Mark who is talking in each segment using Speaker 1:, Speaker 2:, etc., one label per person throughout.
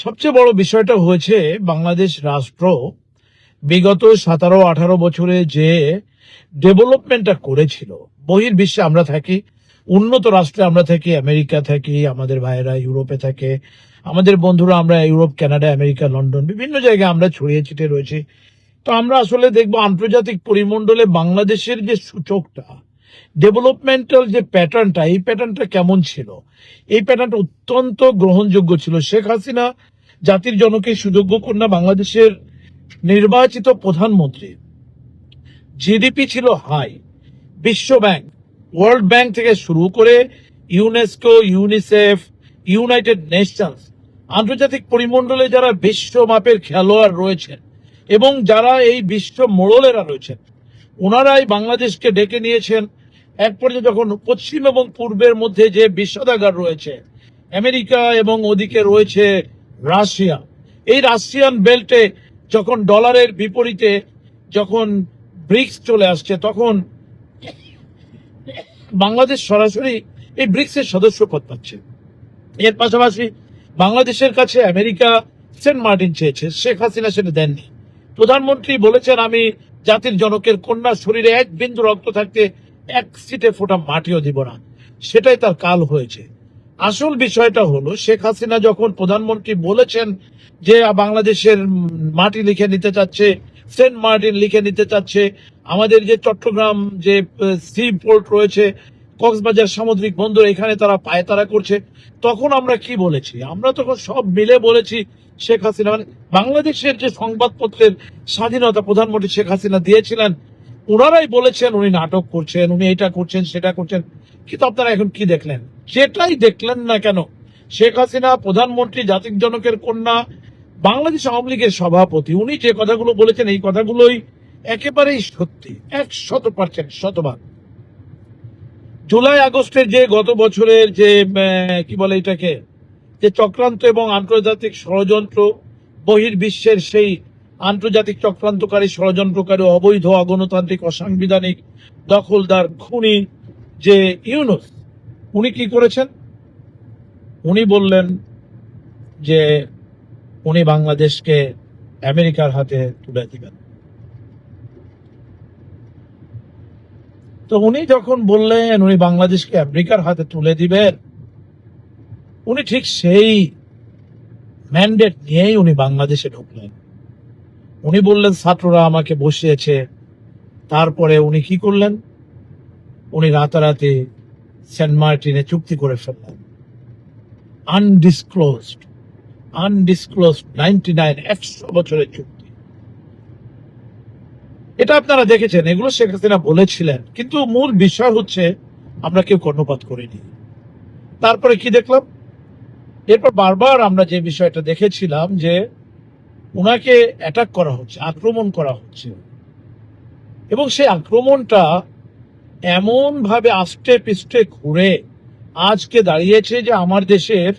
Speaker 1: সবচেয়ে বড় বিষয়টা হয়েছে বাংলাদেশ রাষ্ট্র বিগত সতেরো, আঠারো বছরে যে ডেভেলপমেন্টটা করেছিল বহির বিশ্বে আমরা থাকি, উন্নত রাষ্ট্রে আমরা থাকি, আমেরিকা থাকি, আমাদের ভাইয়েরা ইউরোপে থাকে, আমাদের বন্ধুরা আমরা ইউরোপ, কানাডা, আমেরিকা, লন্ডন, বিভিন্ন জায়গায় আমরা ছড়িয়ে ছিটিয়ে রয়েছি। তো আমরা আসলে দেখব আন্তর্জাতিক পরিমণ্ডলে বাংলাদেশের যে সূচকটা ডেভেলপমেন্টাল যে প্যাটার্নটা এই প্যাটার্নটা কেমন ছিল? এই প্যাটার্নটা অত্যন্ত গ্রহণযোগ্য ছিল। শেখ হাসিনা জাতির জনকে সুযোগ্য কন্যা বাংলাদেশের নির্বাচিত প্রধানমন্ত্রী। জিডিপি ছিল হাই বিশ্ব ব্যাংক ওয়ার্ল্ড ব্যাংক থেকে শুরু করে ইউনেস্কো ইউনিসেফ ইউনাইটেড নেশনস আন্তর্জাতিক পরিমণ্ডলে যারা বিশ্ব মাপের খেলোয়াড় রয়েছেন এবং যারা এই বিশ্ব মোড়লেরা রয়েছেন, ওনারাই বাংলাদেশকে ডেকে নিয়েছেন এক পর্যায়ে যখন পশ্চিম এবং পূর্বের মধ্যে যে বিষাদাগার রয়েছে, আমেরিকা এবং ওদিকে রয়েছে রাশিয়া। এই রাশিয়ান বেল্টে যখন ডলারের বিপরীতে যখন ব্রিক্স চলে আসছে, তখন বাংলাদেশ সরাসরি এই ব্রিক্সের সদস্য পদ পাচ্ছে। এর পাশাপাশি বাংলাদেশের কাছে আমেরিকা সেন্ট মার্টিন চেয়েছে, শেখ হাসিনা সেটা দেননি। প্রধানমন্ত্রী বলেছেন, আমি জাতির জনকের কন্যা, শরীরে এক বিন্দু রক্ত থাকতে এক সিটে ফোটা মাটিও দিব না। সেটাই তার কাল হয়েছে। আসল বিষয়টা হলো, শেখ হাসিনা যখন প্রধানমন্ত্রী বলেছেন যে বাংলাদেশের মাটি লিখে নিতে চাচ্ছে, সেন্ট মার্টিন লিখে নিতে চাচ্ছে, আমাদের যে চট্টগ্রাম যে সি পোর্ট রয়েছে, কক্সবাজার সামুদ্রিক বন্দর, এখানে তারা পায়তারা করছে, তখন আমরা কি বলেছি? আমরা তখন সব মিলে বলেছি শেখ হাসিনা। মানে বাংলাদেশের যে সংবাদপত্রের স্বাধীনতা প্রধানমন্ত্রী শেখ হাসিনা দিয়েছিলেন ওনারাই বলেছেন, উনি নাটক করছেন, উনি এটা করছেন, সেটা করছেন। কিন্তু আপনারা এখন কি দেখলেন? যেটাই দেখলেন না কেন, শেখ হাসিনা প্রধানমন্ত্রী জাতির জনকের কন্যা, বাংলাদেশ আওয়ামী লীগের সভাপতি, উনি যে কথাগুলো বলেছেন, এই কথাগুলোই একেবারেই সত্যি এক শত পার্সেন্ট শতভাগ। জুলাই আগস্টের যে গত বছরের যে কি বলে এটাকে, যে চক্রান্ত এবং আন্তর্জাতিক ষড়যন্ত্র, বহির্বিশ্বের সেই আন্তর্জাতিক চক্রান্তকারী ষড়যন্ত্রকারী অবৈধ অগণতান্ত্রিক অসাংবিধানিক দখলদার খুনি যে ইউনুস, উনি কি করেছেন? উনি বললেন যে উনি বাংলাদেশকে আমেরিকার হাতে তুলে দিবেন। তো উনি যখন বললেন উনি বাংলাদেশকে আমেরিকার হাতে তুলে দিবেন, উনি ঠিক সেই ম্যান্ডেট নিয়েই উনি বাংলাদেশে ঢুকলেন। উনি বললেন, ছাত্ররা আমাকে বসিয়েছে। তারপরে উনি কি করলেন? উনি রাতারাতি সেন্ট মার্টিনে চুক্তি করে ফেললেন। আনডিসক্লোজড আনডিসক্লোজড নাইনটি নাইন একশো বছরের চুক্তি। এটা আপনারা দেখেছেন, এগুলো শেখ হাসিনা বলেছিলেন, কিন্তু মূল বিষয় হচ্ছে আমরা কেউ কর্ণপাত করিনি। তারপরে কি দেখলাম? এরপর বারবার আমরা যে বিষয়টা দেখেছিলাম যে ওনাকে অ্যাটাক করা হচ্ছে, আক্রমণ করা হচ্ছে। এবং সেই আক্রমণটা এমন ভাবে আষ্টে পিষ্টে ঘুরে আজকে দাঁড়িয়েছে যে আমার দেশের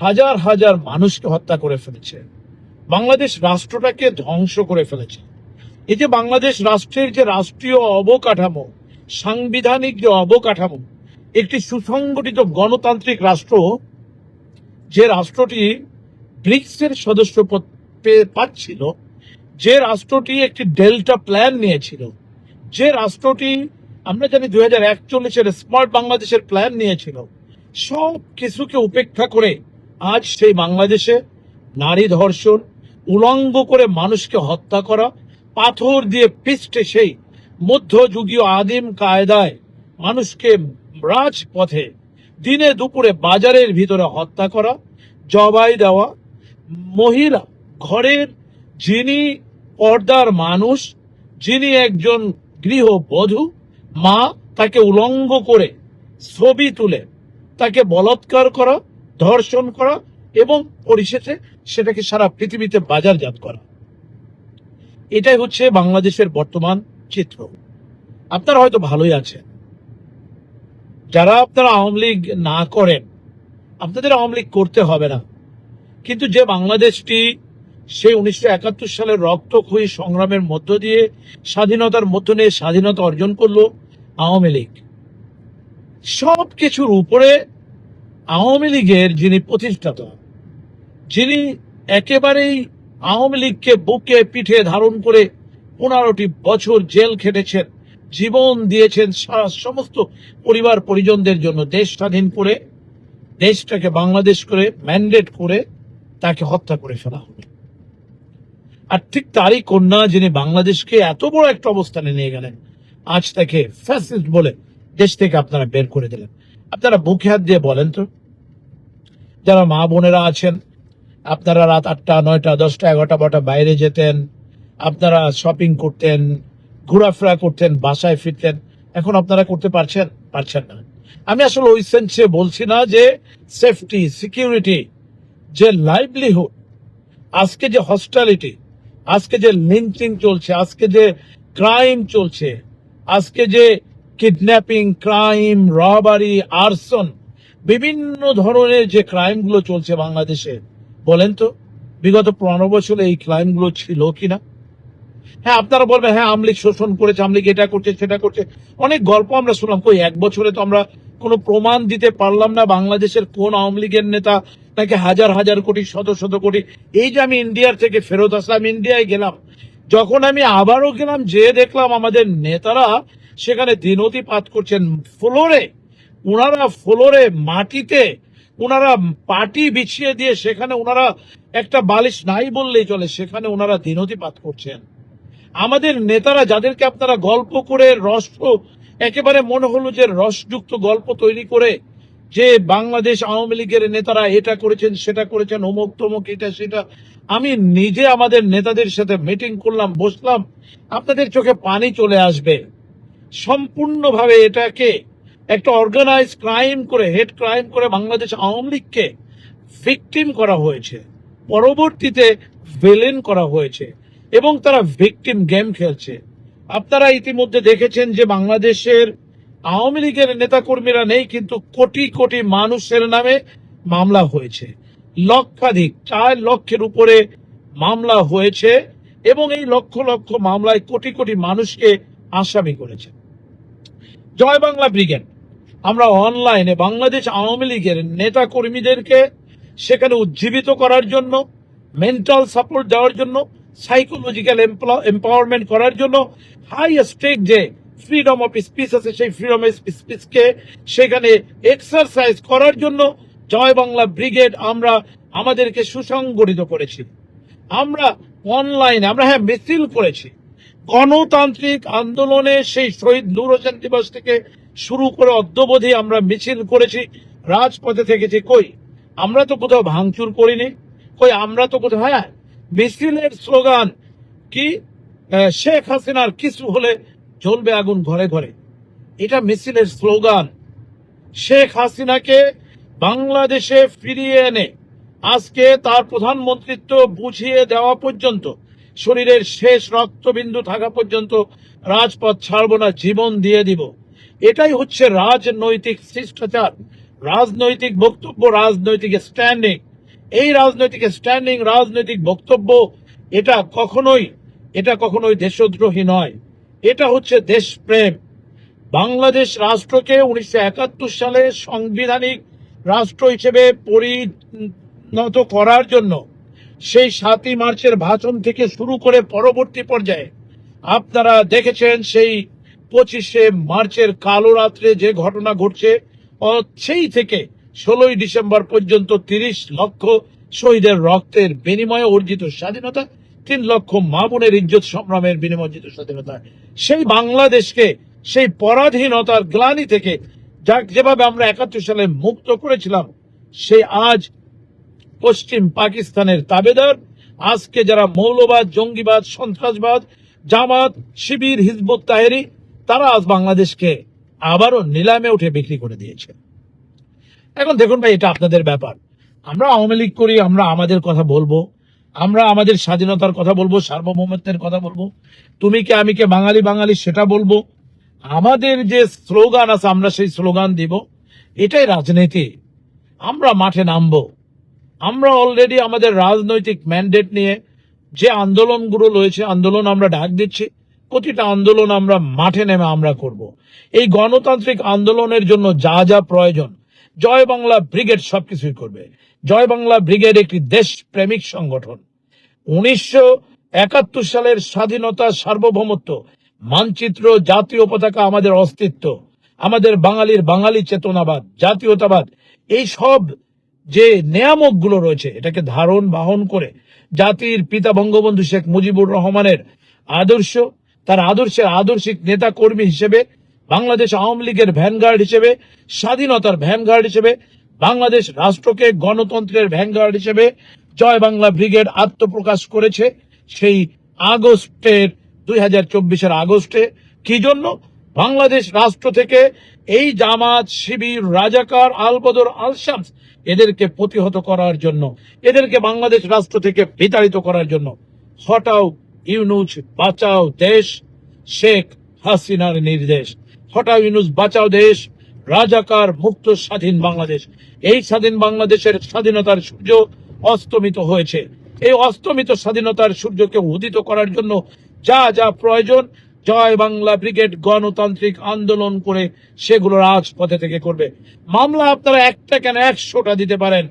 Speaker 1: হাজার হাজার মানুষকে হত্যা করে ফেলেছে। বাংলাদেশ রাষ্ট্রটাকে ধ্বংস করে ফেলেছে। এই যে বাংলাদেশ রাষ্ট্রের যে রাষ্ট্রীয় অবকাঠামো, সাংবিধানিক যে অবকাঠামো, একটি সুসংগঠিত গণতান্ত্রিক রাষ্ট্র, যে রাষ্ট্রটি ব্রিক্সের সদস্য পাচ্ছিল। যে রাষ্ট্রটি একটি ডেল্টা প্ল্যান নিয়েছিল। যে রাষ্ট্রটি, আমরা জানি দুই হাজার একচল্লিশের স্মার্ট বাংলাদেশের প্ল্যান নিয়েছিল। সব কিছুকে উপেক্ষা করে আজ সেই বাংলাদেশে নারী ধর্ষণ, উলঙ্গ করে মানুষকে হত্যা করা, পাথর দিয়ে পিষ্টে সেই মধ্যযুগীয় আদিম কায়দায় মানুষকে রাজপথে দিনে দুপুরে বাজারের ভিতরে হত্যা করা, জবাই দেওয়া মহিলা ঘরের যিনি পর্দার মানুষ, যিনি একজন গৃহবধূ, মা তাকে উলঙ্গ করে ছবি তুলে, তাকে বলৎকার করা, ধর্ষণ করা এবং পরিশেষে সেটাকে সারা পৃথিবীতে বাজারজাত করা। এটাই হচ্ছে বাংলাদেশের বর্তমান চিত্র। আপনারা হয়তো ভালোই আছেন। যারা আপনারা আওয়ামী লীগ না করেন, আপনাদের আওয়ামী লীগ করতে হবে না। কিন্তু যে বাংলাদেশটি সেই উনিশশো একাত্তর সালের রক্তক্ষয়ী সংগ্রামের মধ্য দিয়ে স্বাধীনতার মধ্য দিয়ে স্বাধীনতা অর্জন করল আওয়ামী লীগ। সব কিছুর উপরে আওয়ামী লীগের যিনি প্রতিষ্ঠাতা, যিনি একেবারেই আওয়ামী লীগকে বুকে পিঠে ধারণ করে পনেরোটি বছর জেল খেটেছেন, জীবন দিয়েছেন সারা সমস্ত পরিবার পরিজনদের জন্য দেশ স্বাধীন করে, দেশটাকে বাংলাদেশ করে ম্যান্ডেট করে তাকে হত্যা করে ফেলা হবে। আর ঠিক তারই কন্যা যিনি বাংলাদেশকে এত বড় একটা অবস্থানে নিয়ে গেলেন, আজ তাকে ফ্যাসিস্ট বলে দেশ থেকে আপনারা বের করে দিলেন। আপনারা বুকে হাত দিয়ে বলেন তো, যারা মা বোনেরা আছেন, আপনারা রাত আটটা, নয়টা, দশটা, এগারোটা, বারোটা বাইরে যেতেন, আপনারা শপিং করতেন, ঘোরাফেরা করতেন, বাসায় ফিরতেন, এখন আপনারা করতে পারছেন? পারছেন না। আমি আসলে ওই সেন্সে বলছি না যে সেফটি সিকিউরিটি যে লাইভলিহুড আজকে যে হস্টালিটি আজকে যে লিঞ্চিং চলছে, আজকে যে ক্রাইম চলছে, আজকে যে কিডন্যাপিং ক্রাইম রবারি আর্সন বিভিন্ন ধরনের যে ক্রাইমগুলো চলছে বাংলাদেশে, বলেন তো, বিগত পনেরো বছরে এই ক্রাইমগুলো ছিল কিনা? হ্যাঁ আপনারা বলবেন হ্যাঁ আমলিক শোষণ করেছে, আমলিক এটা করছে, সেটা করছে। অনেক গল্প আমরা শুনলাম, কই, এক বছরে তো আমরা কোনো প্রমাণ দিতে পারলাম না বাংলাদেশের কোন আওয়ামী লীগের নেতা নাকি হাজার হাজার কোটি, শত শত কোটি। এই যে আমি ইন্ডিয়ার থেকে ফেরত আসলাম, ইন্ডিয়ায় গেলাম। যখন আমি আবারও গেলাম যে দেখলাম আমাদের নেতারা সেখানে দিনতিপাত করছেন। ফ্লোরে ওনারা ফ্লোরে মাটিতে ওনারা পাটি বিছিয়ে দিয়ে সেখানে ওনারা একটা বালিশ নাই বললেই চলে, সেখানে ওনারা দিনতিপাত করছেন। আমাদের নেতারা যাদেরকে আপনারা গল্প করে রস, একেবারে মনে হলো যে রসযুক্ত গল্প তৈরি করে যে বাংলাদেশ আওয়ামী লীগের নেতারা এটা করেছেন, সেটা করেছেন, অমুক তমুক এটা, সেটা। আমি নিজে আমাদের নেতাদের সাথে মিটিং করলাম, বসলাম, আপনাদের চোখে পানি চলে আসবে। সম্পূর্ণভাবে এটাকে একটা অর্গানাইজ ক্রাইম করে হেড ক্রাইম করে বাংলাদেশ আওয়ামী লীগকে ভিকটিম করা হয়েছে। পরবর্তীতে ভিলেন করা হয়েছে এবং তারা ভিকটিম গেম খেলছে। আপনারা ইতিমধ্যে দেখেছেন যে বাংলাদেশের আওয়ামী লীগের নেতাকর্মীরা নেই, কিন্তু কোটি কোটি মানুষের নামে মামলা হয়েছে। লক্ষাধিক, চার লক্ষের উপরে মামলা হয়েছে এবং এই লক্ষ লক্ষ মামলায় কোটি কোটি মানুষকে আসামি করেছে। জয় বাংলা ব্রিগেড, আমরা অনলাইনে বাংলাদেশ আওয়ামী লীগের নেতা কর্মীদেরকে সেখানে উজ্জীবিত করার জন্য মেন্টাল সাপোর্ট দেওয়ার জন্য সাইকোলজিক্যাল এম্পাওয়ারমেন্ট করার জন্য হাই স্টেক যে ফ্রিডম অফ স্পিচ আছে, সেই ফ্রিডম অফ স্পিচকে সেখানে এক্সারসাইজ করার জন্য জয় বাংলা ব্রিগেড আমরা আমাদেরকে সুসংগঠিত করেছি। আমরা অনলাইনে আমরা হ্যাঁ মিছিল করেছি। গণতান্ত্রিক আন্দোলনে সেই শহীদ নূর হোসেন দিবস থেকে শুরু করে অদ্যবধি আমরা মিছিল করেছি। রাজপথে থেকেছি কই? আমরা তো কোথাও ভাঙচুর করিনি। কই আমরা তো কোথাও হ্যাঁ মিছিলের স্লোগান কি? শেখ হাসিনার কিছু হলে জ্বলবে আগুন ঘরে ঘরে। এটা মিছিলের স্লোগান। শেখ হাসিনাকে বাংলাদেশে ফিরিয়ে এনে আজকে তার প্রধানমন্ত্রিত্ব বুঝিয়ে দেওয়া পর্যন্ত, শরীরের শেষ রক্তবিন্দু থাকা পর্যন্ত রাজপথ ছাড়ব না, জীবন দিয়ে দিব। এটাই হচ্ছে রাজনৈতিক শিষ্টাচার, রাজনৈতিক বক্তব্য, রাজনৈতিক স্ট্যান্ডিং এই রাজনৈতিক স্ট্যান্ডিং রাজনৈতিক বক্তব্য, এটা কখনোই এটা কখনোই দেশদ্রোহী নয়। এটা হচ্ছে দেশপ্রেম। বাংলাদেশ রাষ্ট্রকে উনিশশো একাত্তর সালে সাংবিধানিক রাষ্ট্র হিসেবে পরিণত করার জন্য সেই সাতই মার্চের ভাষণ থেকে শুরু করে পরবর্তী পর্যায়ে আপনারা দেখেছেন সেই পঁচিশে মার্চের কালো রাত্রে যে ঘটনা ঘটছে সেই থেকে ষোলোই ডিসেম্বর পর্যন্ত তিরিশ লক্ষ শহীদের রক্তের বিনিময়ে অর্জিত স্বাধীনতা তিন লক্ষ মা বোনের ইজ্জত সংগ্রামের বিনিময়ে স্বাধীনতা। সেই বাংলাদেশকে, সেই পরাধীনতার গ্লানি থেকে যা যেভাবে আমরা একাত্তর সালে মুক্ত করেছিলাম, সেই আজ পশ্চিম পাকিস্তানের তাবেদার, আজকে যারা মৌলবাদ, জঙ্গিবাদ, সন্ত্রাসবাদ, জামাত, শিবির, হিজবুত তাহেরি, তারা আজ বাংলাদেশকে আবারও নিলামে উঠে বিক্রি করে দিয়েছে। এখন দেখুন ভাই, এটা আপনাদের ব্যাপার। আমরা আওয়ামী লীগ করি, আমরা আমাদের কথা বলব। আমরা আমাদের স্বাধীনতার কথা বলব, সার্বভৌমত্বের কথা বলব। তুমি কে, আমি কে, বাঙালি বাঙালি, সেটা বলব। আমাদের যে স্লোগান আছে, আমরা সেই স্লোগান দিব। এটাই রাজনীতি। আমরা মাঠে নামবো। আমরা অলরেডি আমাদের রাজনৈতিক ম্যান্ডেট নিয়ে যে আন্দোলনগুলো রয়েছে, আন্দোলন আমরা ডাক দিচ্ছি, প্রতিটা আন্দোলন আমরা মাঠে নেমে আমরা করব। এই গণতান্ত্রিক আন্দোলনের জন্য যা যা প্রয়োজন, জয় বাংলা ব্রিগেড সবকিছুই করবে। জয় বাংলা ব্রিগেড একটি দেশ প্রেমিক সংগঠন। উনিশশো একাত্তর সালের স্বাধীনতা সার্বভৌমত্ব, মানচিত্র, জাতীয় পতাকা আমাদের অস্তিত্ব, আমাদের বাঙালির বাঙালি চেতনাবাদ, জাতীয়তাবাদ, এই সব যে নিয়ামকগুলো রয়েছে, এটাকে ধারণ বাহন করে জাতির পিতা বঙ্গবন্ধু শেখ মুজিবুর রহমানের আদর্শ, তার আদর্শের আদর্শিক নেতা কর্মী হিসেবে, বাংলাদেশ আওয়ামী লীগের ভ্যানগার্ড হিসেবে, স্বাধীনতার ভ্যানগার্ড হিসেবে, বাংলাদেশ রাষ্ট্রকে গণতন্ত্রের ভ্যানগার্ড হিসেবে জয় বাংলা ব্রিগেড আত্মপ্রকাশ করেছে সেই আগস্টের, দুই হাজার চব্বিশের আগস্টে। কি জন্য? বাংলাদেশ রাষ্ট্র থেকে এই জামাত, শিবির, রাজাকার, আলবদর, আলশামস এদেরকে প্রতিহত করার জন্য, এদেরকে বাংলাদেশ রাষ্ট্র থেকে বিতাড়িত করার জন্য। হটাও ইউনুস বাঁচাও দেশ, শেখ হাসিনার নির্দেশ। হটাও ইউনুস বাঁচাও দেশ, রাজাকার, মুক্ত স্বাধীন বাংলাদেশ। এই স্বাধীন বাংলাদেশের স্বাধীনতার সূর্য অস্তমিত হয়েছে। এই অস্তমিত স্বাধীনতার সূর্যকে উদিত করার জন্য যা যা প্রয়োজন, জয় বাংলা ব্রিগেড গণতান্ত্রিক আন্দোলন করে সেগুলো রাজপথে থেকে করবে। মামলা আপনারা একটা কেন একশোটা দিতে পারেন?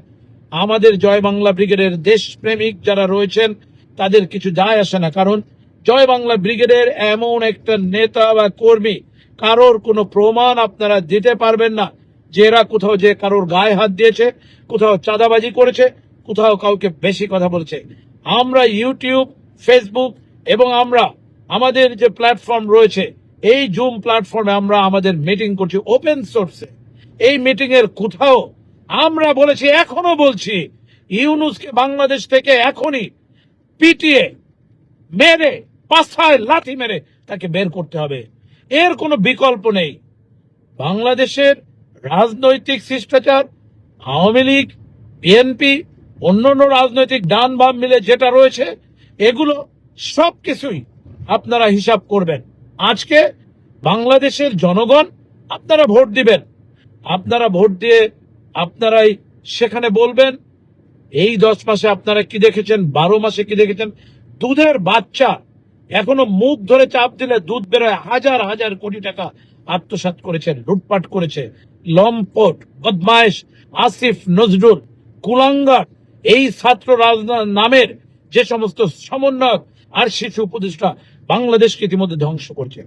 Speaker 1: আমাদের জয় বাংলা ব্রিগেডের দেশপ্রেমিক যারা রয়েছেন, তাদের কিছু যায় আসে না। কারণ জয় বাংলা ব্রিগেডের এমন একটা নেতা বা কর্মী, কারোর কোনো প্রমাণ আপনারা দিতে পারবেন না। যে এরা কোথাও যে কারোর গায়ে হাত দিয়েছে, কোথাও চাঁদাবাজি করেছে কোথাও কাউকে বেশি কথা বলেছে। আমরা ইউটিউব ফেসবুক এবং আমরা আমাদের যে প্ল্যাটফর্ম রয়েছে, এই জুম প্ল্যাটফর্মে আমরা আমাদের মিটিং করছি ওপেন সোর্সে এই মিটিং এর কোথাও আমরা বলেছি, এখনও বলছি, ইউনুসকে বাংলাদেশ থেকে এখনই পিটিয়ে মেরে পাশায় লাথি মেরে তাকে বের করতে হবে। এর কোনো বিকল্প নেই। বাংলাদেশের রাজনৈতিক শিষ্টাচার, আওয়ামী লীগ, বিএনপি অন্যান্য রাজনৈতিক ডান বাম মিলে যেটা রয়েছে, এগুলো সব কিছুই আপনারা হিসাব করবেন। আজকে বাংলাদেশের জনগণ আপনারা ভোট দিবেন। আপনারা ভোট দিয়ে আপনারাই সেখানে বলবেন, এই দশ মাসে আপনারা কি দেখেছেন, বারো মাসে কি দেখেছেন? দুধের বাচ্চা এখনও মুখ ধরে চাপ দিলে দুধ বেরোয় হাজার হাজার কোটি টাকা আত্মসাৎ করেছে, লুটপাট করেছে। লম্পট বদমাইশ আসিফ, নজরুল, কুলাঙ্গার এই ছাত্র নামের যে সমস্ত সমন্বয়ক আর শিশু উপদেষ্টা বাংলাদেশকে ইতিমধ্যে ধ্বংস করছে।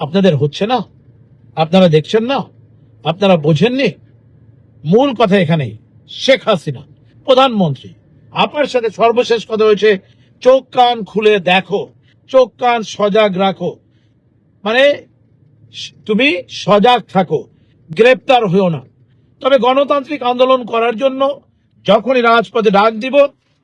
Speaker 1: আপনাদের হচ্ছে না? আপনারা দেখছেন না? আপনারা বোঝেননি? মূল কথা এখানেই, শেখ হাসিনা, প্রধানমন্ত্রী। আপনার সাথে সর্বশেষ কথা হয়েছে, চোখ কান খুলে দেখো, চোখ কান সজাগ রাখো। মানে তুমি সজাগ থাকো, গ্রেপ্তার হইও না। তবে গণতান্ত্রিক আন্দোলন করার জন্য যখনই রাজপথে ডাক দিব,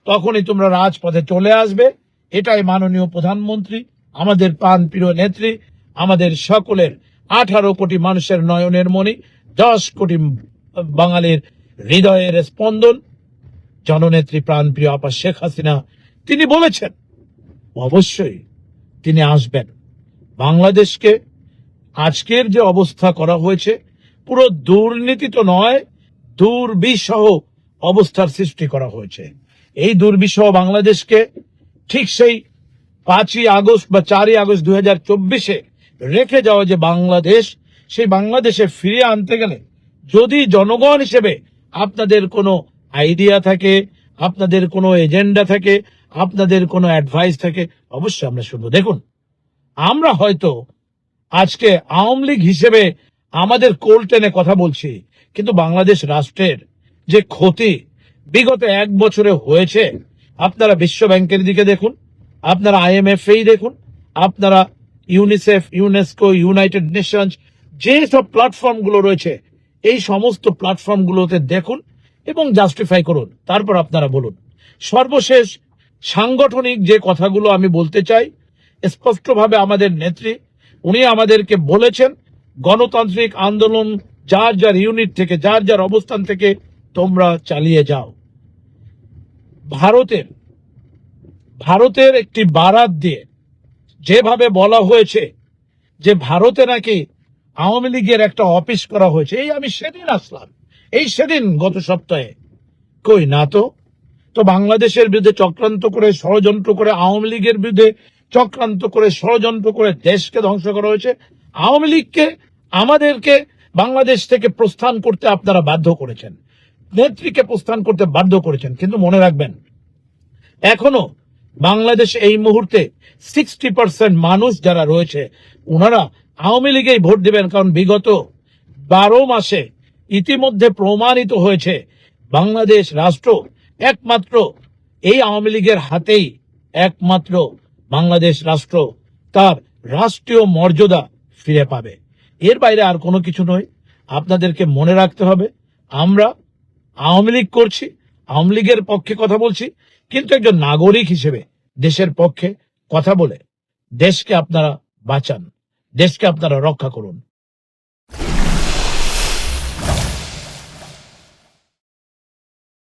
Speaker 1: তখনই তোমরা রাজপথে চলে আসবে। এটাই মাননীয় প্রধানমন্ত্রী, আমাদের প্রাণ প্রিয় নেত্রী, আমাদের সকলের আঠারো কোটি মানুষের নয়নের মণি, দশ কোটি বাঙালির হৃদয়ের স্পন্দন। জননেত্রী প্রাণপ্রিয় আপা শেখ হাসিনা, তিনি বলেছেন, অবশ্যই তিনি আসবেন। বাংলাদেশকে আজকের যে অবস্থা করা হয়েছে, পুরো দুর্নীতি তো নয়, দুর্বিষহ অবস্থার সৃষ্টি করা হয়েছে। এই দুর্বিষহ বাংলাদেশকে ঠিক সেই পাঁচই আগস্ট বা চারই আগস্ট দুই হাজার চব্বিশে রেখে যাওয়া যে বাংলাদেশ, সেই বাংলাদেশে ফিরিয়ে আনতে গেলে যদি জনগণ হিসেবে আপনাদের কোনো আইডিয়া থাকে, আপনাদের কোনো এজেন্ডা থাকে, আপনাদের কোনো অ্যাডভাইস থাকে, অবশ্যই আমরা শুনব। দেখুন, আমরা হয়তো আজকে আওয়ামী লীগ হিসেবে আমাদের কোল টেনে কথা বলছি, কিন্তু বাংলাদেশ রাষ্ট্রের যে ক্ষতি বিগত এক বছরে হয়েছে, আপনারা বিশ্ব ব্যাংকের দিকে দেখুন, আপনারা আইএমএফ এই দেখুন, আপনারা ইউনিসেফ, ইউনেস্কো, ইউনাইটেড নেশনস, যে সব প্ল্যাটফর্মগুলো রয়েছে, এই সমস্ত প্ল্যাটফর্ম গুলোতে দেখুন এবং জাস্টিফাই করুন। তারপর আপনারা বলুন। সর্বশেষ সাংগঠনিক যে কথাগুলো আমি বলতে চাই, স্পষ্টভাবে আমাদের নেত্রী, উনি আমাদেরকে বলেছেন, গণতান্ত্রিক আন্দোলন যার যার ইউনিট থেকে, যার যার অবস্থান থেকে তোমরা চালিয়ে যাও। ভারতের ভারতের একটি বারাত দিয়ে যেভাবে বলা হয়েছে যে ভারতে নাকি আওয়ামী লীগের একটা অফিস করা হয়েছে, এই আমি সেদিন আসলাম। এই সেদিন গত সপ্তাহে। কই না তো? তো বাংলাদেশের বিরুদ্ধে চক্রান্ত করে, ষড়যন্ত্র করে, আওয়ামী লীগের বিরুদ্ধে চক্রান্ত করে, ষড়যন্ত্র করে দেশকে ধ্বংস করা হয়েছে। আওয়ামী লীগকে, আমাদেরকে বাংলাদেশ থেকে প্রস্থান করতে আপনারা বাধ্য করেছেন। নেত্রীকে প্রস্থান করতে বাধ্য করেছেন, কিন্তু মনে রাখবেন, এখনও বাংলাদেশে এই মুহূর্তে সিক্সটি পার্সেন্ট মানুষ যারা রয়েছে ওনারা আওয়ামী লীগেই ভোট দেবেন, কারণ বিগত বারো মাসে ইতিমধ্যে প্রমাণিত হয়েছে, বাংলাদেশ রাষ্ট্র একমাত্র, এই আওয়ামী লীগের হাতেই একমাত্র বাংলাদেশ রাষ্ট্র, তার রাষ্ট্রীয় মর্যাদা ফিরে পাবে। এর বাইরে আর কোনো কিছু নয়, আপনাদেরকে মনে রাখতে হবে, আমরা আওয়ামী লীগ করছি, আওয়ামী লীগের পক্ষে কথা বলছি, কিন্তু একজন নাগরিক হিসেবে দেশের পক্ষে কথা বলে, দেশকে আপনারা বাঁচান, দেশকে আপনারা রক্ষা করুন।